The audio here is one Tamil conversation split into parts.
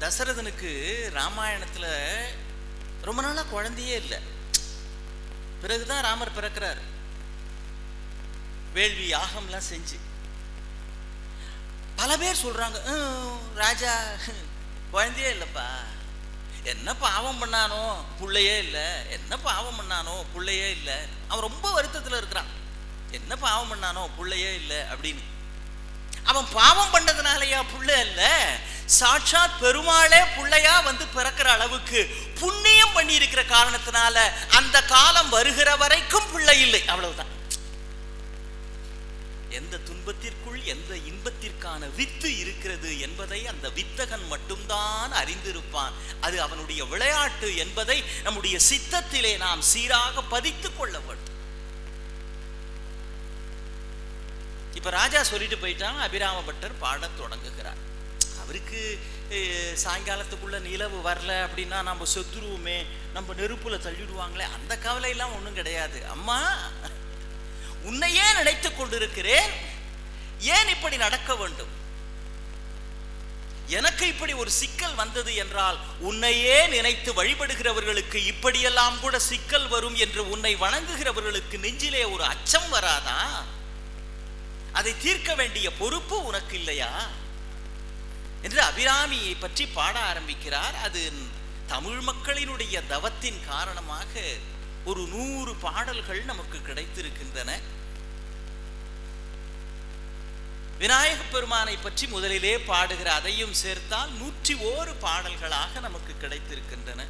தசரதனுக்கு ராமாயணத்துல ரொம்ப நாளா குழந்தையே இல்லை. பிறகுதான் ராமர் பிறக்கிறார். வேள்வி யாகம்லாம் செஞ்சு. பல பேர் சொல்றாங்க ராஜா குழந்தையே இல்லைப்பா. என்ன பாவம் பண்ணானோ புள்ளையே இல்லை. என்ன பாவம் பண்ணானோ புள்ளையே இல்லை. அவன் ரொம்ப வருத்தத்தில் இருக்கிறான். என்ன பாவம் பண்ணானோ புள்ளையே இல்லை. அப்படின்னு. அவன் பாவம் பண்ணதுனாலயா புள்ள இல்ல? சாட்சாத் பெருமாளே பிள்ளையா வந்து பிறக்கிற அளவுக்கு புண்ணியம் பண்ணி இருக்கிற காரணத்தினால அந்த காலம் வருகிற வரைக்கும் பிள்ளை இல்லை. அவ்வளவுதான். எந்த துன்பத்திற்குள் எந்த இன்பத்திற்கான வித்து இருக்கிறது என்பதை அந்த வித்தகன் மட்டும்தான் அறிந்திருப்பான். அது அவனுடைய விளையாட்டு என்பதை நம்முடைய சித்தத்திலே நாம் சீராக பதித்துக் கொள்ள வேண்டும். இப்ப ராஜா சொல்லிட்டு போயிட்டான் அபிராம பட்டர் பாடத் தொடங்குகிறார். அவருக்கு சாயங்காலத்துக்குள்ள நிலவு வரல அப்படின்னா நம்ம செத்துருவோமே நம்ம நெருப்புல தள்ளிடுவாங்களே அந்த கவலை எல்லாம் ஒண்ணும் கிடையாது. அம்மா உன்னையே நினைத்துக் கொண்டிருக்கிறேன். ஏன் இப்படி நடக்க வேண்டும்? எனக்கு இப்படி ஒரு சிக்கல் வந்தது என்றால் உன்னையே நினைத்து வழிபடுகிறவர்களுக்கு இப்படியெல்லாம் கூட சிக்கல் வரும் என்று உன்னை வணங்குகிறவர்களுக்கு நெஞ்சிலே ஒரு அச்சம் வராதா? அதை தீர்க்க வேண்டிய பொறுப்பு உனக்கு இல்லையா? என்று அபிராமியை பற்றி பாட ஆரம்பிக்கிறார். அது தமிழ் மக்களினுடைய தவத்தின் காரணமாக ஒரு நூறு பாடல்கள் நமக்கு கிடைத்திருக்கின்றன. விநாயகப் பெருமானை பற்றி முதலிலே பாடுகிற அதையும் சேர்த்தால் நூற்றி ஓரு பாடல்களாக நமக்கு கிடைத்திருக்கின்றன.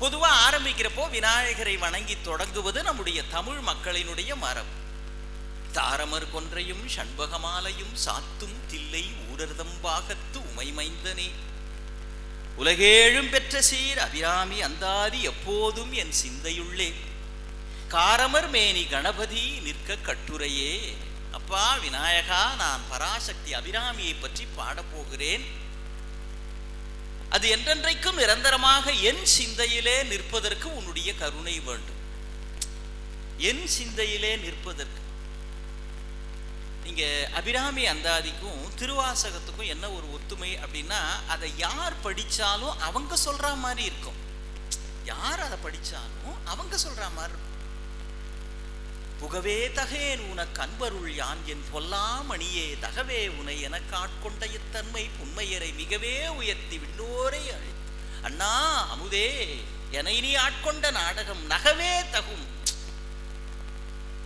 பொதுவா ஆரம்பிக்கிறப்போ விநாயகரை வணங்கி தொடங்குவது நம்முடைய தமிழ் மக்களினுடைய மரபு தாரமர் கொன்றையும் சண்பகமாலையும் சாத்தும் தில்லை ஊரர்தம்பாகத்து உமைமைந்தனே உலகேழும் பெற்ற சீர் அபிராமி அந்தாதி எப்போதும் என் சிந்தையுள்ளே. காரமர் மேனி கணபதி நிற்க கட்டுரையே. அப்பா விநாயகா நான் பராசக்தி அபிராமியை பற்றி பாடப் போகிறேன். அது என்றென்றைக்கும் நிரந்தரமாக என் சிந்தையிலே நிற்பதற்கு உன்னுடைய கருணை வேண்டும். என் சிந்தையிலே நிற்பதற்கு நீங்க அபிராமி அந்தாதிக்கும் திருவாசகத்துக்கும் என்ன ஒரு ஒத்துமை அப்படின்னா அதை யார் படிச்சாலும் அவங்க சொல்கிற மாதிரி இருக்கும். யார் அதை படிச்சாலும் அவங்க சொல்கிற மாதிரி இருக்கும். புகவே தகேன் உனக்கு அன்பருள் யான் என் பொல்லாமணியே தகவே உனை எனக்கு ஆட்கொண்ட இத்தன்மை புண்மையரை மிகவே உயர்த்தி விண்ணோரை அழைத்து அண்ணா அமுதே என இனி ஆட்கொண்ட நாடகம் நகவே தகும்.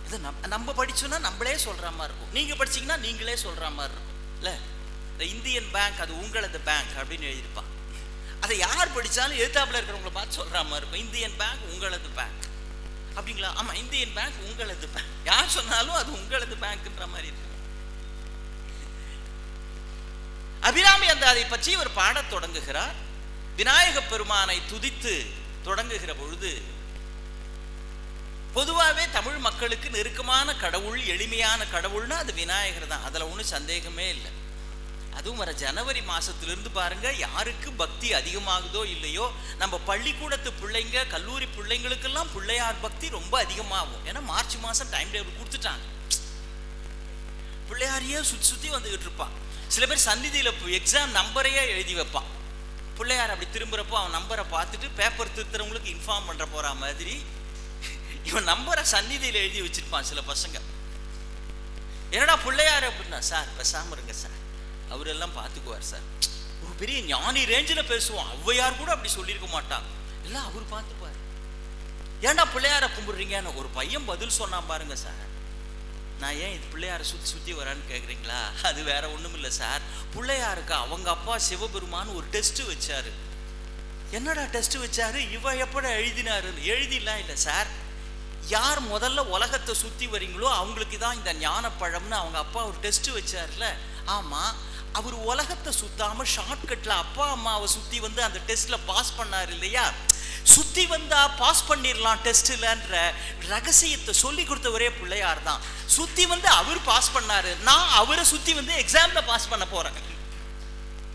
இது நம் நம்ம படிச்சோம்னா நம்மளே சொல்கிற மாதிரி இருக்கும். நீங்கள் படிச்சீங்கன்னா நீங்களே சொல்கிற மாதிரி இருக்கும். இல்ல? இந்த இந்தியன் பேங்க் அது உங்களது பேங்க் அப்படின்னு எழுதியிருப்பான். அதை யார் படிச்சாலும் எழுத்தாப்பில் இருக்கிறவங்கள பார்த்து சொல்கிற மாதிரி இருக்கும். இந்தியன் பேங்க் உங்களது பேங்க். அப்படிங்களா? ஆமா இந்தியன் பேங்க் உங்களது பேங்க். யார் சொன்னாலும் அது உங்களது பேங்க்ன்ற மாதிரி இருக்கு அபிராமி அந்த அதை பற்றி ஒரு பாடத் தொடங்குகிறார். விநாயக பெருமானை துதித்து தொடங்குகிற பொழுது பொதுவாகவே தமிழ் மக்களுக்கு நெருக்கமான கடவுள் எளிமையான கடவுள்னா அது விநாயகர் தான். அதில் ஒன்றும் சந்தேகமே இல்லை. அதுவும் வர ஜனவரி மாதத்துலேருந்து பாருங்க யாருக்கு பக்தி அதிகமாகுதோ இல்லையோ நம்ம பள்ளிக்கூடத்து பிள்ளைங்க கல்லூரி பிள்ளைங்களுக்கெல்லாம் பிள்ளையார் பக்தி ரொம்ப அதிகமாகும். ஏன்னா மார்ச் மாதம் டைம் டேபிள் கொடுத்துட்டாங்க. பிள்ளையாரையே சுற்றி சுற்றி வந்துக்கிட்டு இருப்பான்? சில பேர் சந்நிதியில் எக்ஸாம் நம்பரையே எழுதி வைப்பான். பிள்ளையார் அப்படி திரும்புறப்போ அவன் நம்பரை பார்த்துட்டு பேப்பர் திருத்துறவங்களுக்கு இன்ஃபார்ம் பண்ணுற போகிற மாதிரி இவன் நம்பரை சந்நிதியில் எழுதி வச்சிருப்பான் சில பசங்க. என்னடா பிள்ளையார் அப்படின்னா சார் பேசாம இருங்க சார். அவரெல்லாம் பார்த்துக்குவார் சார். ஒரு பெரிய ஞானி ரேஞ்சில் பேசுவோம் ஔவையார் கூட அப்படி சொல்லியிருக்க மாட்டான். எல்லாம் அவர் பார்த்துப்பார் ஏன்டா பிள்ளையார கும்பிடுறீங்கன்னு? ஒரு பையன் பதில் சொன்னான் பாருங்க சார். நான் ஏன் இது பிள்ளையாரை சுற்றி சுற்றி வரான்னு கேட்குறீங்களா அது வேற ஒன்றும் இல்லை சார். பிள்ளையாருக்கு அவங்க அப்பா சிவபெருமான் ஒரு டெஸ்ட் வச்சாரு. என்னடா டெஸ்ட் வச்சாரு? இவ எப்படா எழுதினாரு எழுதிலாம் இல்லை சார். யார் முதல்ல உலகத்தை சுற்றி வரீங்களோ அவங்களுக்கு தான் இந்த ஞானப்பழம்னு அவங்க அப்பா ஒரு டெஸ்ட் வச்சார்ல. ஆமாம் அவர் உலகத்தை சுத்தாம ஷார்ட்கட்ல அப்பா அம்மாவை சுத்தி வந்து அந்த டெஸ்ட்ல பாஸ் பண்ணார் இல்லையா? சுத்தி வந்தா பாஸ் பண்ணிடலாம் டெஸ்ட்லன்ற ரகசியத்தை சொல்லி கொடுத்தவரே பிள்ளையார் தான். சுத்தி வந்து அவர் பாஸ் பண்ணாரு. நான் அவரை சுத்தி வந்து எக்ஸாம்ல பாஸ் பண்ண போறேன்.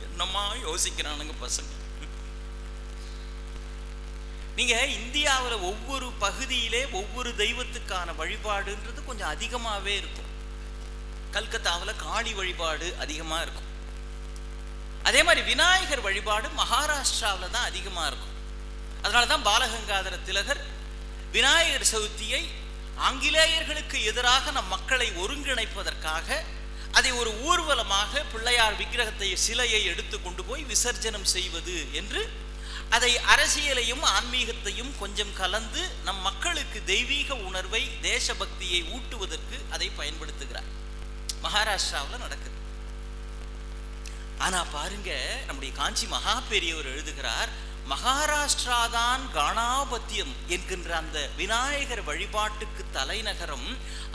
என்னமா யோசிக்கிறானுங்க பசங்க. நீங்க இந்தியாவுல ஒவ்வொரு பகுதியிலே ஒவ்வொரு தெய்வத்துக்கான வழிபாடுன்றது கொஞ்சம் அதிகமாவே இருக்கும். கல்கத்தாவில் காளி வழிபாடு அதிகமா இருக்கும். அதே மாதிரி விநாயகர் வழிபாடு மகாராஷ்டிராவில் தான் அதிகமாக இருக்கும். அதனால தான் பாலகங்காதர திலகர் விநாயகர் சதுர்த்தியை ஆங்கிலேயர்களுக்கு எதிராக நம் மக்களை ஒருங்கிணைப்பதற்காக அதை ஒரு ஊர்வலமாக பிள்ளையார் விக்கிரகத்தை சிலையை எடுத்து கொண்டு போய் விசர்ஜனம் செய்வது என்று அதை அரசியலையும் ஆன்மீகத்தையும் கொஞ்சம் கலந்து நம் மக்களுக்கு தெய்வீக உணர்வை தேசபக்தியை ஊட்டுவதற்கு அதை பயன்படுத்துகிறார். மகாராஷ்டிராவில் நடக்குது. ஆனா பாருங்க நம்முடைய காஞ்சி மகா பெரியவர் எழுதுகிறார் மகாராஷ்டிரா தான் காணாபத்தியம் என்கின்ற அந்த விநாயகர் வழிபாட்டுக்கு தலைநகரம்.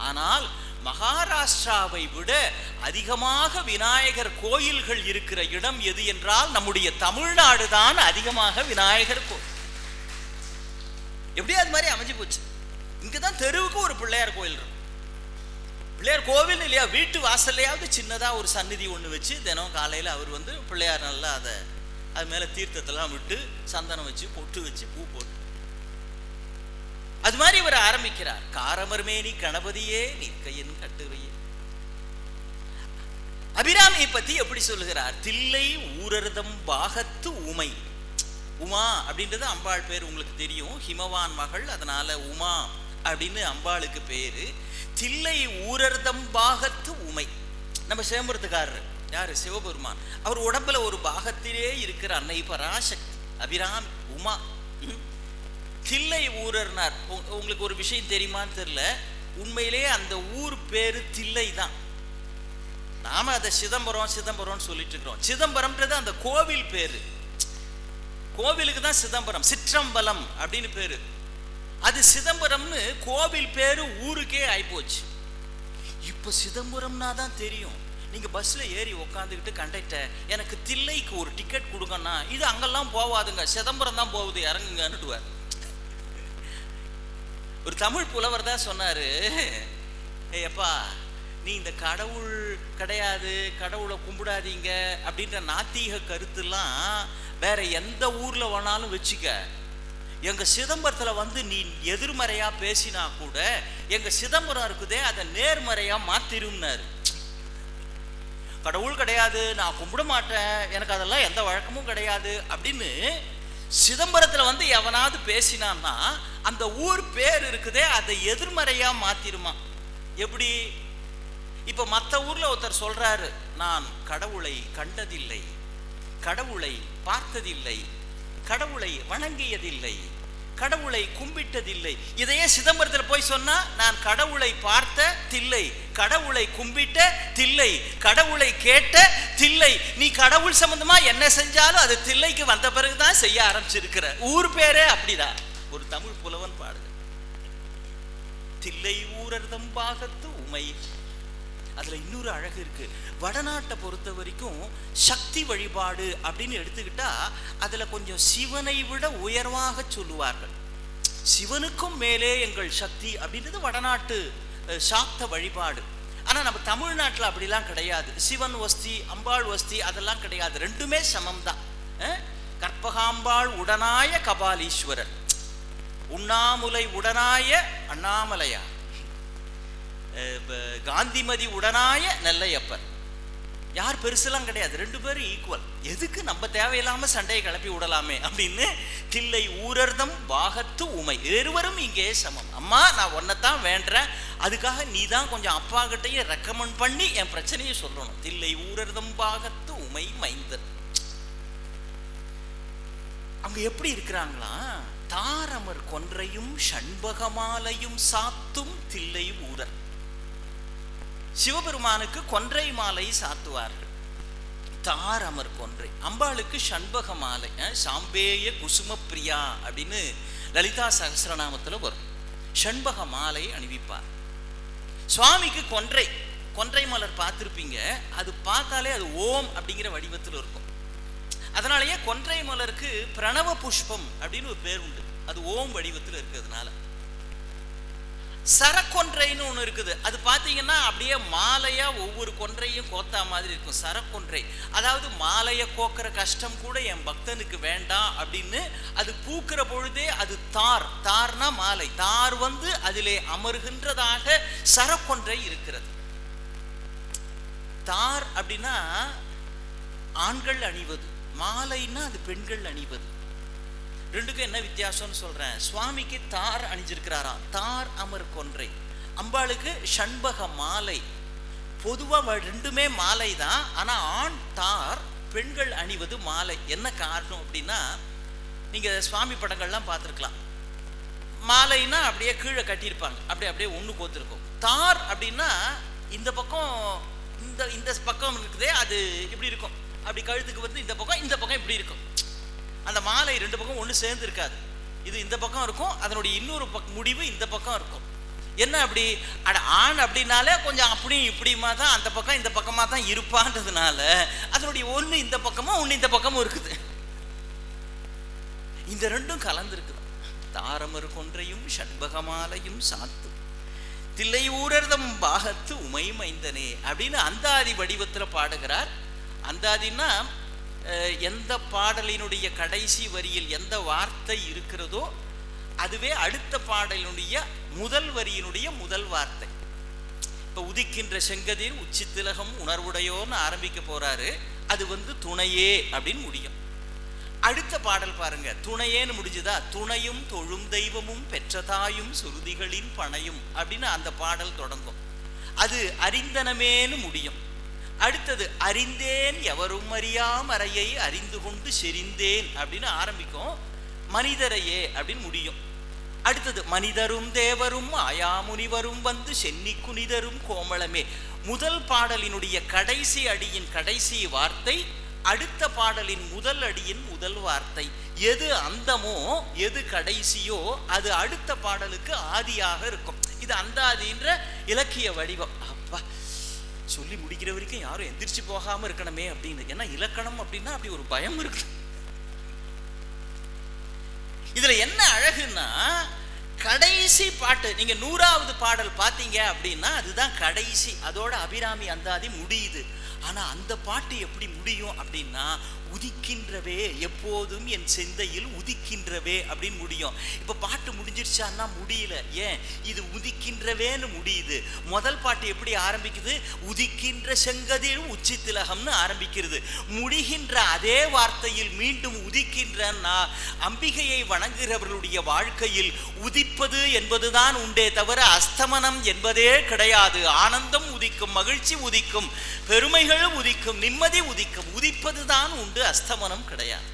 ஆனால் மகாராஷ்டிராவை விட அதிகமாக விநாயகர் கோயில்கள் இருக்கிற இடம் எது என்றால் நம்முடைய தமிழ்நாடு தான் அதிகமாக விநாயகர் கோயில் எப்படி அது மாதிரி அமைஞ்சு போச்சு. இங்கதான் தெருவுக்கு ஒரு பிள்ளையார் கோயில் இருக்கும். பிள்ளையார் கோவில் இல்லையா? வீட்டு வாசல்லையாவது சின்னதா ஒரு சந்நிதி ஒன்று வச்சு தினம் காலையில அவர் வந்து பிள்ளையார் நல்லா அதை அது மேல தீர்த்தத்தெல்லாம் விட்டு சந்தனம் வச்சு பொட்டு வச்சு பூ போட்டு. அது மாதிரி இவர் ஆரம்பிக்கிறார். காரமர்மேனி கணபதியே நிற்கையின் கட்டுரையே அபிராமியை பத்தி எப்படி சொல்லுகிறார்? தில்லை ஊரர்தம் பாகத்து உமை. உமா அப்படின்றது அம்பாள் பேர் உங்களுக்கு தெரியும். ஹிமவான் மகள் அதனால உமா அப்படின்னு அம்பாளுக்கு பேரு. தில்லை ஊரர்தம் பாகத்து உமை. நம்ம சிதம்பரத்துக்காரர் யாரு? சிவபெருமான். அவர் உடம்புல ஒரு பாகத்திலே இருக்கிற அன்னை பராசக்தி அபிராமி உமா தில்லை ஊரர்னார். உங்களுக்கு ஒரு விஷயம் தெரியுமான்னு தெரியல. உண்மையிலே அந்த ஊர் பேரு தில்லை தான். நாம அதை சிதம்பரம் சிதம்பரம்னு சொல்லிட்டு இருக்கிறோம். சிதம்பரம்ன்றது அந்த கோவில் பேரு. கோவிலுக்கு தான் சிதம்பரம். சிற்றம்பலம் அப்படின்னு பேரு. அது சிதம்பரம்னு கோவில் பேரு ஊருக்கே ஆயிப்போச்சு. இப்போ சிதம்பரம்னா தான் தெரியும். நீங்கள் பஸ்ஸில் ஏறி உக்காந்துக்கிட்டு கண்டக்டர் எனக்கு தில்லைக்கு ஒரு டிக்கெட் கொடுங்கன்னா இது அங்கெல்லாம் போவாதுங்க. சிதம்பரம் தான் போகுது இறங்குங்கன்னுடுவார். ஒரு தமிழ் புலவர் தான் சொன்னார் "ஏய் நீ இந்த கடவுள் கிடையாது கடவுளை கும்பிடாதீங்க அப்படின்ற நாத்தீக கருத்துலாம் வேற எந்த ஊரில் வேணாலும் வச்சுக்க. எங்கள் சிதம்பரத்தில் வந்து நீ எதிர்மறையாக பேசினா கூட எங்கள் சிதம்பரம் இருக்குதே அதை நேர்மறையாக மாற்றிரும்னாரு கடவுள் கிடையாது நான் கும்பிட மாட்டேன் எனக்கு அதெல்லாம் எந்த வழக்கமும் கிடையாது அப்படின்னு சிதம்பரத்தில் வந்து எவனாவது பேசினான்னா அந்த ஊர் பேர் இருக்குதே அதை எதிர்மறையா மாத்திருமா? எப்படி? இப்ப மற்ற ஊர்ல ஒருத்தர் சொல்றாரு நான் கடவுளை கண்டதில்லை கடவுளை பார்த்ததில்லை கடவுளை வணங்கியதில்லை கடவுளை கும்பிட்டதில்லை. இதையே சிதம்பரத்தில் போய் சொன்னா நான் கடவுளை பார்த்த தில்லை. கடவுளை கும்பிட்ட தில்லை. கடவுளை கேட்ட தில்லை. நீ கடவுள் சம்பந்தமா என்ன செஞ்சாலும் அது தில்லைக்கு வந்த பிறகுதான் செய்ய ஆரம்பிச்சிருக்கிற. ஊர் பேரே அப்படிதான். ஒரு தமிழ் புலவன் பாடுது. தில்லை ஊரர்தம் பாகத்து உமை. அதில் இன்னொரு அழகு இருக்குது வடநாட்டை பொறுத்த வரைக்கும் சக்தி வழிபாடு அப்படின்னு எடுத்துக்கிட்டா அதில் கொஞ்சம் சிவனை விட உயர்வாக சொல்லுவார்கள். சிவனுக்கும் மேலே எங்கள் சக்தி அப்படின்றது வடநாட்டு சாப்த சாக்த வழிபாடு. ஆனால் நம்ம தமிழ்நாட்டில் அப்படிலாம் கிடையாது. சிவன் வஸ்தி அம்பாள் வஸ்தி அதெல்லாம் கிடையாது. ரெண்டுமே சமம் தான் கற்பகாம்பாள் உடனாய கபாலீஸ்வரர். உண்ணாமுலை உடனாய அண்ணாமலையார். காந்திமதி உடனாய நெல்லையப்பர் யார் பெருசுலாம் கிடையாது. ரெண்டு பேரும் ஈக்குவல் எதுக்கு நம்ம தேவையில்லாம சண்டையை கிளப்பி விடலாமே அப்படின்னு தில்லை ஊரர்தம் பாகத்து உமை. இருவரும் இங்கே சமம். அம்மா நான் உன்னைத்தான் வேண்டேன் அதுக்காக நீ தான் கொஞ்சம் அப்பா கிட்டயும் ரெக்கமெண்ட் பண்ணி என் பிரச்சனையை சொல்லணும். தில்லை ஊரர்தம் பாகத்து உமை மைந்தர். அவங்க எப்படி இருக்கிறாங்களா? தாரமர் கொன்றையும் சண்பகமாலையும் சாத்தும் தில்லை ஊரர். சிவபெருமானுக்கு கொன்றை மாலை சாத்துவார்கள். தாரமர் கொன்றை. அம்பாளுக்கு ஷண்பக மாலை. சாம்பேய குசும பிரியா அப்படின்னு லலிதா சகசிரநாமத்தில் வரும். ஷண்பக மாலை அணிவிப்பார். சுவாமிக்கு கொன்றை. கொன்றை மலர் பார்த்திருப்பீங்க. அது பார்த்தாலே அது ஓம் அப்படிங்கிற வடிவத்தில் இருக்கும். அதனாலேயே கொன்றை மலருக்கு பிரணவ புஷ்பம் அப்படின்னு ஒரு பேர் உண்டு. அது ஓம் வடிவத்தில் இருக்கிறதுனால. சரக்கொன்றைன்னு ஒன்று இருக்குது. அது பார்த்தீங்கன்னா அப்படியே மாலையாக ஒவ்வொரு கொன்றையும் கோத்தா மாதிரி இருக்கும். சரக்கொன்றை. அதாவது மாலையை கோக்கிற கஷ்டம் கூட என் பக்தனுக்கு வேண்டாம் அப்படின்னு அது பூக்கிற பொழுதே அது தார். தார்னா மாலை. தார் வந்து அதிலே அமர்கின்றதாக சரக்கொன்றை இருக்கிறது. தார் அப்படின்னா ஆண்கள் அணிவது. மாலைன்னா அது பெண்கள் அணிவது. ரெண்டுக்கும் என்ன வித்தியாசம்னு சொல்கிறேன் சுவாமிக்கு தார் அணிஞ்சிருக்கிறாராம் தார் அமர் கொன்றை. அம்பாளுக்கு ஷண்பக மாலை. பொதுவாக ரெண்டுமே மாலை தான் ஆனால் ஆண் தார் பெண்கள் அணிவது மாலை. என்ன காரணம் அப்படின்னா நீங்கள் சுவாமி படங்கள்லாம் பார்த்துருக்கலாம். மாலைன்னா அப்படியே கீழே கட்டியிருப்பாங்க. அப்படியே அப்படியே ஒன்று கோத்துருக்கும். தார் அப்படின்னா இந்த பக்கம் இந்த இந்த பக்கம் இருக்குதே அது இப்படி இருக்கும். அப்படி கழுத்துக்கு வந்து இந்த பக்கம் இந்த பக்கம் இப்படி இருக்கும். அந்த மாலை ரெண்டு பக்கம் ஒன்று சேர்ந்து இருக்காது. இது இந்த பக்கம் இருக்கும் அதனுடைய இன்னொரு பக் முடிவு இந்த பக்கம் இருக்கும். என்ன அப்படி? அட ஆண் அப்படின்னாலே கொஞ்சம் அப்படியும் இப்படியுமா தான் அந்த பக்கம் இந்த பக்கமாக தான் இருப்பான்றதுனால அதனுடைய ஒன்று இந்த பக்கமும் ஒன்று இந்த பக்கமும் இருக்குது. இந்த ரெண்டும் கலந்துருக்குது. தாரமர் கொன்றையும் ஷண்பகமாலையும் சாத்து. தில்லை ஊரர்தம் பாகத்து உமை மைந்தனே அப்படின்னு அந்தாதி வடிவத்தில் பாடுகிறார். அந்தாதின்னா எந்த பாடலினுடைய கடைசி வரியில் எந்த வார்த்தை இருக்கிறதோ அதுவே அடுத்த பாடலினுடைய முதல் வரியினுடைய முதல் வார்த்தை. இப்போ உதிக்கின்ற செங்கதிர் உச்சி திலகம் உணர்வுடையோன்னு ஆரம்பிக்க போறாரு. அது வந்து துணையே அப்படின்னு முடியும். அடுத்த பாடல் பாருங்க. துணையேன்னு முடிஞ்சுதா? துணையும் தொழும் தெய்வமும் பெற்றதாயும் சுருதிகளின் பணையும் அப்படின்னு அந்த பாடல் தொடங்கும். அது அறிந்தனமேன்னு முடியும். அடுத்தது அறிந்தேன் எவரும் அறியாம் அறையை அறிந்து கொண்டு செறிந்தேன் அப்படின்னு ஆரம்பிக்கும். மனிதரையே அப்படின்னு முடியும். அடுத்தது மனிதரும் தேவரும் ஆயாமுனிவரும் வந்து சென்னி குனிதரும் கோமளமே. முதல் பாடலினுடைய கடைசி அடியின் கடைசி வார்த்தை அடுத்த பாடலின் முதல் அடியின் முதல் வார்த்தை. எது அந்தமோ எது கடைசியோ அது அடுத்த பாடலுக்கு ஆதியாக இருக்கும். இது அந்தாதின்ற இலக்கிய வடிவம். அப்பா சொல்லி முடிக்கிற வரைக்கும் யாரும் எந்திரிச்சு போகாம இருக்கணுமே அப்படின்னு. ஏன்னா இலக்கணம் அப்படின்னா அப்படி ஒரு பயம் இருக்கு. இதுல என்ன அழகுன்னா கடைசி பாட்டு நீங்க நூறாவது பாடல் பார்த்தீங்க அப்படின்னா அதுதான் கடைசி. அதோட அபிராமி அந்தாதி முடியுது. ஆனா அந்த பாட்டு எப்படி முடியும் அப்படின்னா உதிக்கின்றவே எப்போதும் என் சிந்தையில் உதிக்கின்றவே அப்படின்னு முடியும். இப்போ பாட்டு முடிஞ்சிருச்சான்னா முடியல. ஏன்? இது உதிக்கின்றவேன்னு முடியுது. முதல் பாட்டு எப்படி ஆரம்பிக்குது? உதிக்கின்ற செங்கதிர் உச்சி திலகம்னு ஆரம்பிக்கிறது. முடிகின்ற அதே வார்த்தையில் மீண்டும் உதிக்கின்றன்னா அம்பிகையை வணங்குகிறவர்களுடைய வாழ்க்கையில் உதிப்பது என்பதுதான் உண்டே தவிர அஸ்தமனம் என்பதே கிடையாது. ஆனந்தம் உதிக்கும் மகிழ்ச்சி உதிக்கும் பெருமைகளும் உதிக்கும் நிம்மதி உதிக்கும் உதிப்பதுதான் உண்டு அஸ்தமனம் கிடையாது